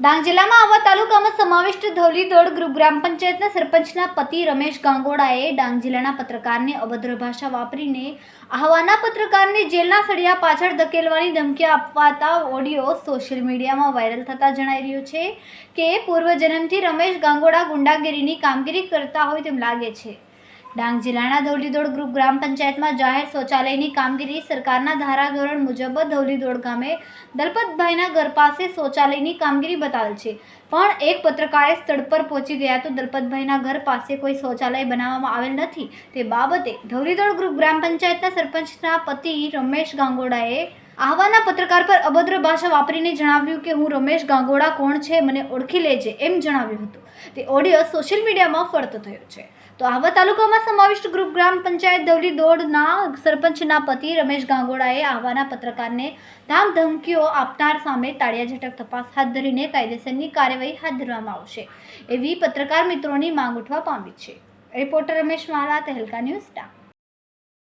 ડાંગ જિલ્લામાં આવા તાલુકામાં સમાવિષ્ટ ધૌલીદોડ ગ્રામ પંચાયતના સરપંચના પતિ રમેશ ગાંગોડાએ ડાંગ જિલ્લાના પત્રકારને અભદ્ર ભાષા વાપરીને આહવાના પત્રકારને જેલના સળિયા પાછળ ધકેલવાની ધમકી આપવાતા ઓડિયો સોશિયલ મીડિયામાં વાયરલ થતા જણાઈ રહ્યું છે કે પૂર્વજન્મથી રમેશ ગાંગોડા ગુંડાગીરીની કામગીરી કરતા હોય તેમ લાગે છે. ડાંગ જિલ્લાના ધૌલીદોડ ગ્રુપ ગ્રામ પંચાયતમાં જાહેર શૌચાલયની કામગીરી સરકારના ધારાધોરણ મુજબ ધૌલીદોડ ગામે દલપતભાઈના ઘર પાસે શૌચાલયની કામગીરી બતાવેલ છે. પણ એક પત્રકારે સ્થળ પર પહોંચી ગયા તો દલપતભાઈના ઘર પાસે કોઈ શૌચાલય બનાવવામાં આવેલ નથી. તે બાબતે ધૌલીદોડ ગ્રુપ ગ્રામ પંચાયતના સરપંચના પતિ રમેશ ગાંગોડાએ આહવાના પત્રકાર પર અભદ્ર ભાષા વાપરીને જણાવ્યું કે, હું રમેશ ગાંગોડા કોણ છે? મને ઓળખી લેજે, એમ જણાવ્યું હતું. તે ઓડિયો સોશિયલ મીડિયામાં ફરતો થયો છે. તો આહવા તાલુકામાં સમાવિષ્ટ ગ્રુપ ગ્રામ પંચાયત દવલી દોડના સરપંચના પતિ રમેશ ગાંગોડાએ આહવાના પત્રકારને ધામ ધમકીઓ આપનાર સામે તાળિયા ઝટક તપાસ હાથ ધરીને કાયદેસરની કાર્યવાહી હાથ ધરવામાં આવશે એવી પત્રકાર મિત્રોની માંગ ઉઠવા પામી છે. Reporter Ramesh Mala Tehelka news Dang